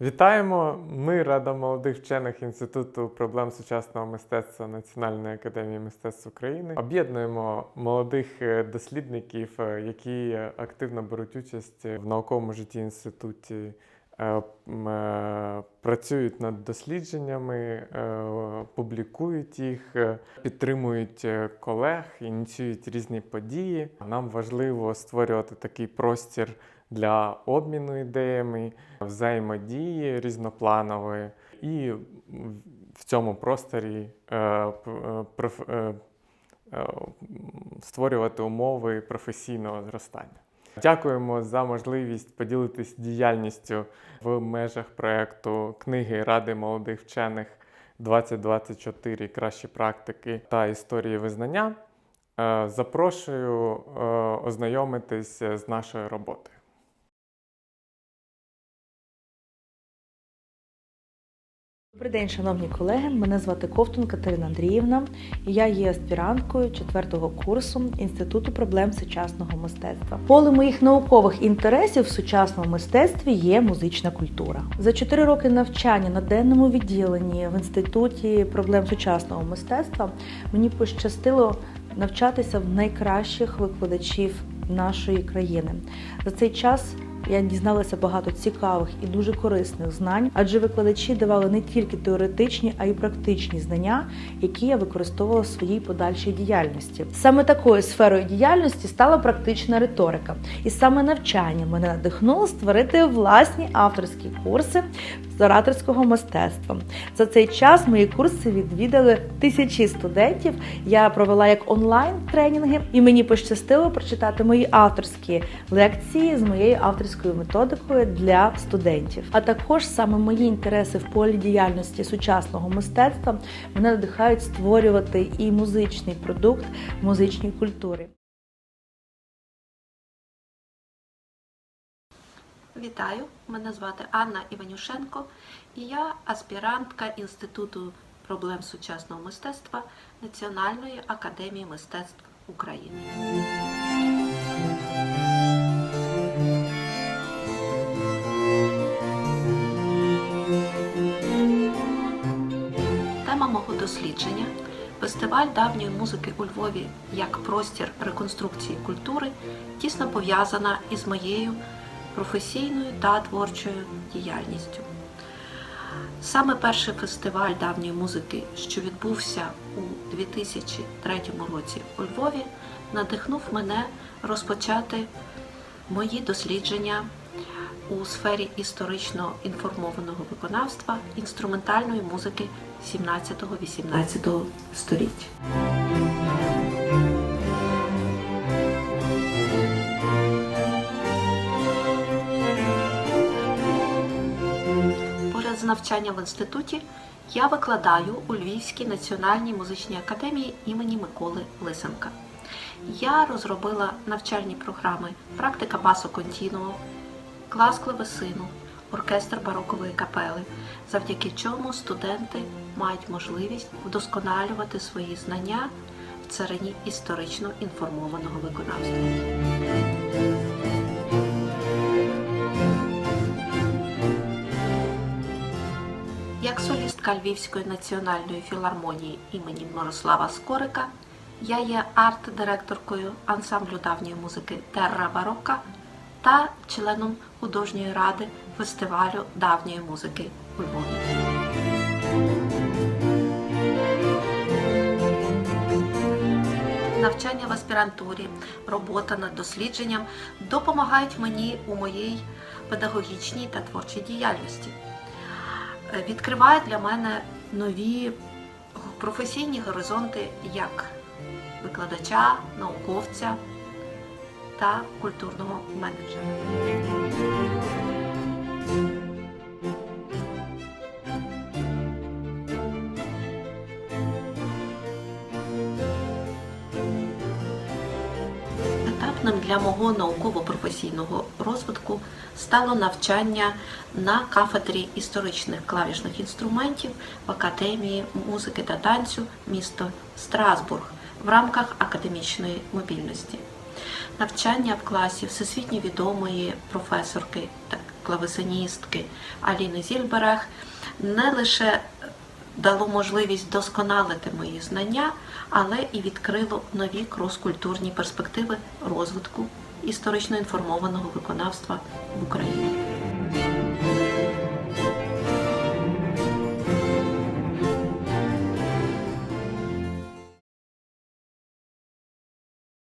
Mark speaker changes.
Speaker 1: Вітаємо! Ми Рада молодих вчених Інституту проблем сучасного мистецтва Національної академії мистецтв України. Об'єднуємо молодих е, дослідників, е, які активно беруть участь в науковому житті інституті. е, Працюють над дослідженнями, публікують їх, підтримують колег, ініціюють різні події. Нам важливо створювати такий простір для обміну ідеями, взаємодії різнопланової, і в цьому просторі е, е, е, створювати умови професійного зростання. Дякуємо за можливість поділитись діяльністю в межах проекту книги Ради молодих вчених 2024 кращі практики та історії визнання. Запрошую ознайомитись з нашою роботою.
Speaker 2: Добрий день, шановні колеги. Мене звати Ковтун Катерина Андріївна. Я є аспіранткою четвертого курсу Інституту проблем сучасного мистецтва. Поле моїх наукових інтересів в сучасному мистецтві є музична культура. За чотири роки навчання на денному відділенні в інституті проблем сучасного мистецтва мені пощастило навчатися в найкращих викладачів нашої країни. За цей час я дізналася багато цікавих і дуже корисних знань, адже викладачі давали не тільки теоретичні, а й практичні знання, які я використовувала в своїй подальшій діяльності. Саме такою сферою діяльності стала практична риторика, і саме навчання мене надихнуло створити власні авторські курси з ораторського мистецтва. За цей час мої курси відвідали тисячі студентів. Я провела як онлайн тренінги, і мені пощастило прочитати мої авторські лекції з моєю авторською методикою для студентів. А також саме мої інтереси в полі діяльності сучасного мистецтва мене надихають створювати і музичний продукт музичної культури.
Speaker 3: Вітаю, мене звати Анна Іванюшенко, і я аспірантка Інституту проблем сучасного мистецтва Національної академії мистецтв України. Дослідження фестиваль давньої музики у Львові як простір реконструкції культури тісно пов'язана із моєю професійною та творчою діяльністю. Саме перший фестиваль давньої музики, що відбувся у 2003 році у Львові, надихнув мене розпочати мої дослідження у сфері історично інформованого виконавства інструментальної музики 17-18 століття. Поряд з навчанням в інституті я викладаю у Львівській національній музичній академії імені Миколи Лисенка. Я розробила навчальні програми Практика басу контінуо, клас клавесину, оркестр барокової капели, завдяки чому студенти мають можливість вдосконалювати свої знання в царині історично інформованого виконавства. Як солістка Львівської національної філармонії імені Мирослава Скорика, я є арт-директоркою ансамблю давньої музики Терра Барока та членом художньої ради фестивалю давньої музики у Львові. Навчання в аспірантурі, робота над дослідженням допомагають мені у моїй педагогічній та творчій діяльності Е, відкриває для мене нові професійні горизонти як викладача, науковця та культурного менеджера. Етапним для мого науково-професійного розвитку стало навчання на кафедрі історичних клавішних інструментів в Академії музики та танцю місто Страсбург в рамках академічної мобільності. Навчання в класі всесвітньо відомої професорки та клавесиністки Аліни Зільберег не лише дало можливість досконалити мої знання, але і відкрило нові крос-культурні перспективи розвитку історично інформованого виконавства в Україні.